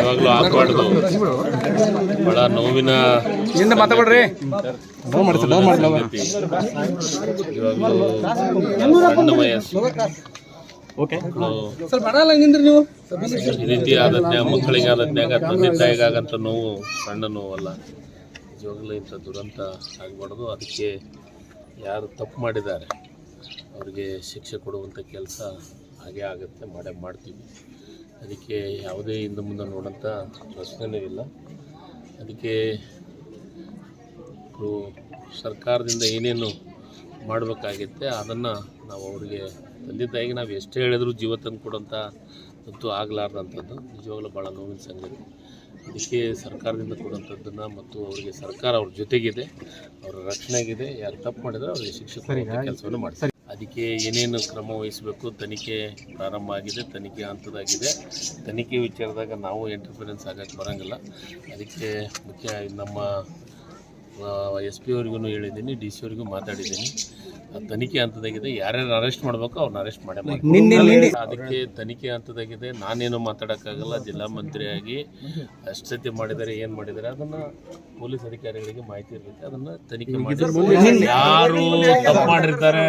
ಇವಾಗಲೂ ಆಗಬಾರ್ದು ಬಹಳ ನೋವಿನ ಹಿಂದೆ ಮಾತಾಡ್ರಿ. ಇವಾಗಲೂ ವಯಸ್ಸು. ಈ ರೀತಿ ತಂದೆ ತಾಯಿಗಾಗಂತ ನೋವು ಸಣ್ಣ ನೋವಲ್ಲ. ನಿಜವಾಗ್ಲೂ ಇಂಥ ದುರಂತ ಆಗಬಾರ್ದು. ಅದಕ್ಕೆ ಯಾರು ತಪ್ಪು ಮಾಡಿದ್ದಾರೆ ಅವರಿಗೆ ಶಿಕ್ಷೆ ಕೊಡುವಂಥ ಕೆಲಸ ಹಾಗೆ ಆಗುತ್ತೆ ಮಾಡೇ ಮಾಡ್ತೀವಿ. ಅದಕ್ಕೆ ಯಾವುದೇ ಹಿಂದೆ ಮುಂದೆ ನೋಡೋಂಥ ಪ್ರಶ್ನೆನೇ ಇಲ್ಲ. ಅದಕ್ಕೆ ಸರ್ಕಾರದಿಂದ ಏನೇನು ಮಾಡಬೇಕಾಗಿತ್ತೆ ಅದನ್ನು ನಾವು ಅವರಿಗೆ ತಂದೆ ತಾಯಿಗೆ ನಾವು ಎಷ್ಟೇ ಹೇಳಿದರೂ ಜೀವ ತಂದು ಕೊಡೋಂಥ ಮತ್ತು ಆಗಲಾರ್ದಂಥದ್ದು. ನಿಜವಾಗ್ಲೂ ಭಾಳ ನೋವಿನ ಸಂಗತಿ. ಅದಕ್ಕೆ ಸರ್ಕಾರದಿಂದ ಕೊಡುವಂಥದ್ದನ್ನು ಮತ್ತು ಅವರಿಗೆ ಸರ್ಕಾರ ಅವ್ರ ಜೊತೆಗಿದೆ ಅವರ ರಕ್ಷಣೆಗಿದೆ ಯಾರು ತಪ್ಪು ಮಾಡಿದರೆ ಅವರಿಗೆ ಶಿಕ್ಷಕರಿಗೆ ಕೆಲಸವನ್ನು ಮಾಡ್ತಾರೆ. ಅದಕ್ಕೆ ಏನೇನು ಕ್ರಮ ವಹಿಸಬೇಕು, ತನಿಖೆ ಪ್ರಾರಂಭ ಆಗಿದೆ, ತನಿಖೆ ಹಂತದಾಗಿದೆ. ತನಿಖೆ ವಿಚಾರದಾಗ ನಾವು ಎಂಟರ್ಫಿರೆನ್ಸ್ ಆಗಕ್ಕೆ ಬರೋಂಗಿಲ್ಲ. ಅದಕ್ಕೆ ಮುಖ್ಯ, ನಮ್ಮ ಎಸ್ ಪಿ ಅವ್ರಿಗೂ ಹೇಳಿದ್ದೀನಿ ಡಿ ಸಿ ಅವ್ರಿಗೂ ಮಾತಾಡಿದ್ದೀನಿ. ತನಿಖೆ ಹಂತದಾಗಿದೆ. ಯಾರ್ಯಾರು ಅರೆಸ್ಟ್ ಮಾಡಬೇಕು ಅವ್ರನ್ನ ಅರೆಸ್ಟ್ ಮಾಡಿ ಅದಕ್ಕೆ ತನಿಖೆ ಹಂತದಾಗಿದೆ. ನಾನೇನು ಮಾತಾಡೋಕ್ಕಾಗಲ್ಲ. ಜಿಲ್ಲಾ ಮಂತ್ರಿಯಾಗಿ ಅಷ್ಟತೆ ಮಾಡಿದರೆ ಏನು ಮಾಡಿದ್ದಾರೆ ಅದನ್ನು ಪೊಲೀಸ್ ಅಧಿಕಾರಿಗಳಿಗೆ ಮಾಹಿತಿ ಇರಬೇಕು. ಅದನ್ನು ತನಿಖೆ ಮಾಡಿ. ಯಾರು ತಪ್ಪು ಮಾಡಿರ್ತಾರೆ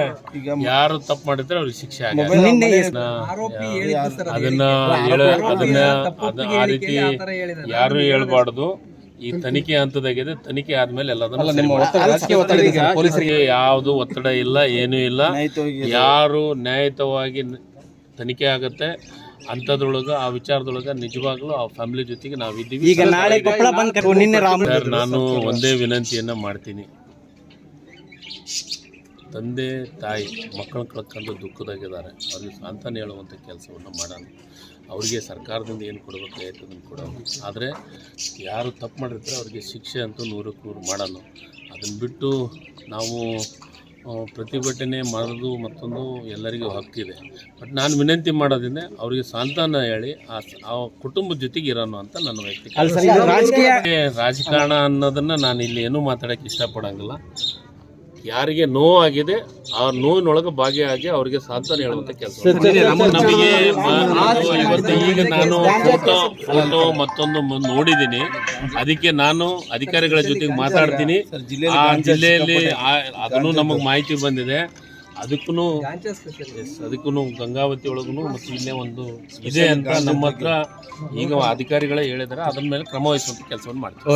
ಯಾರು ತಪ್ಪು ಮಾಡಿರ್ತಾರೆ ಅವ್ರಿಗೆ ಶಿಕ್ಷೆ ಅದನ್ನು ಅದನ್ನ ಆ ರೀತಿ ಯಾರು ಹೇಳ್ಬಾರ್ದು. ಈ ತನಿಖೆ ಹಂತದಾಗಿದೆ ತನಿಖೆ ಆದ್ಮೇಲೆ ಎಲ್ಲದನ್ನು ಯಾವುದು ಒತ್ತಡ ಇಲ್ಲ ಏನೂ ಇಲ್ಲ. ಯಾರು ನ್ಯಾಯಯುತವಾಗಿ ತನಿಖೆ ಆಗತ್ತೆ ಅಂಥದ್ರೊಳಗೆ ಆ ವಿಚಾರದೊಳಗೆ ನಿಜವಾಗ್ಲೂ ಆ ಫ್ಯಾಮಿಲಿ ಜೊತೆಗೆ ನಾವಿದ್ದೀವಿ ಈಗ ನಾಳೆ ಕೊಪ್ಪಳ ಬಂದ್ ಕರ್ಕೊಂಡು ನಿನ್ನೆ ಸರ್ ನಾನು ಒಂದೇ ವಿನಂತಿಯನ್ನ ಮಾಡ್ತೀನಿ. ತಂದೆ ತಾಯಿ ಮಕ್ಕಳನ್ನ ಕಳ್ಕೊಂಡು ದುಃಖದಾಗಿದ್ದಾರೆ. ಅವ್ರಿಗೆ ಸಾಂತ್ವನ ಹೇಳುವಂಥ ಕೆಲಸವನ್ನು ಮಾಡೋಣ. ಅವರಿಗೆ ಸರ್ಕಾರದಿಂದ ಏನು ಕೊಡಬೇಕು ಅದನ್ನು ಕೊಡೋಣ. ಆದರೆ ಯಾರು ತಪ್ಪು ಮಾಡಿರ್ತಾರೆ ಅವರಿಗೆ ಶಿಕ್ಷೆ ಅಂತೂ ನೂರಕ್ಕೆ ನೂರು ಮಾಡೋಣ. ಅದನ್ನು ಬಿಟ್ಟು ನಾವು ಪ್ರತಿಭಟನೆ ಮಾಡೋದು ಮತ್ತೊಂದು ಎಲ್ಲರಿಗೂ ಹಕ್ಕಿದೆ ಬಟ್ ನಾನು ವಿನಂತಿ ಮಾಡೋದಿಂದ ಅವರಿಗೆ ಸಾಂತ್ವನ ಹೇಳಿ ಆ ಕುಟುಂಬದ ಜೊತೆಗೆ ಇರೋನು ಅಂತ ನನ್ನ ವ್ಯಕ್ತಿ ರಾಜಕೀಯ ರಾಜಕಾರಣ ಅನ್ನೋದನ್ನ ನಾನು ಇಲ್ಲಿ ಏನೂ ಮಾತಾಡಕ್ಕೆ ಇಷ್ಟಪಡಂಗಿಲ್ಲ. ಯಾರಿಗೆ ನೋವಾಗಿದೆ ಆ ನೋವಿನೊಳಗೆ ಭಾಗಿಯಾಗಿ ಅವರಿಗೆ ಸಾಂತ್ವನ ಹೇಳುವಂತ ಕೆಲಸ. ನಮಗೆ ಇವತ್ತು ಈಗ ನಾನು ಫೋಟೋ ಫೋಟೋ ಮತ್ತೊಂದು ನೋಡಿದ್ದೀನಿ. ಅದಕ್ಕೆ ನಾನು ಅಧಿಕಾರಿಗಳ ಜೊತೆಗೆ ಮಾತಾಡ್ತೀನಿ. ಆ ಜಿಲ್ಲೆಯಲ್ಲಿ ಆ- ಅದನ್ನು ನಮಗೆ ಮಾಹಿತಿ ಬಂದಿದೆ. ಅದಕ್ಕೂ ಅದಕ್ಕೂ ಗಂಗಾವತಿ ಒಳಗೂ ಮತ್ತು ಇಲ್ಲೇ ಒಂದು ಇದೆ ಅಂತ ನಮ್ಮ ಹತ್ರ ಈಗ ಅಧಿಕಾರಿಗಳೇ ಹೇಳಿದಾರೆ. ಅದ್ರ ಮೇಲೆ ಕ್ರಮ ವಹಿಸುವಂತ ಕೆಲಸವನ್ನು ಮಾಡ್ತೀವಿ.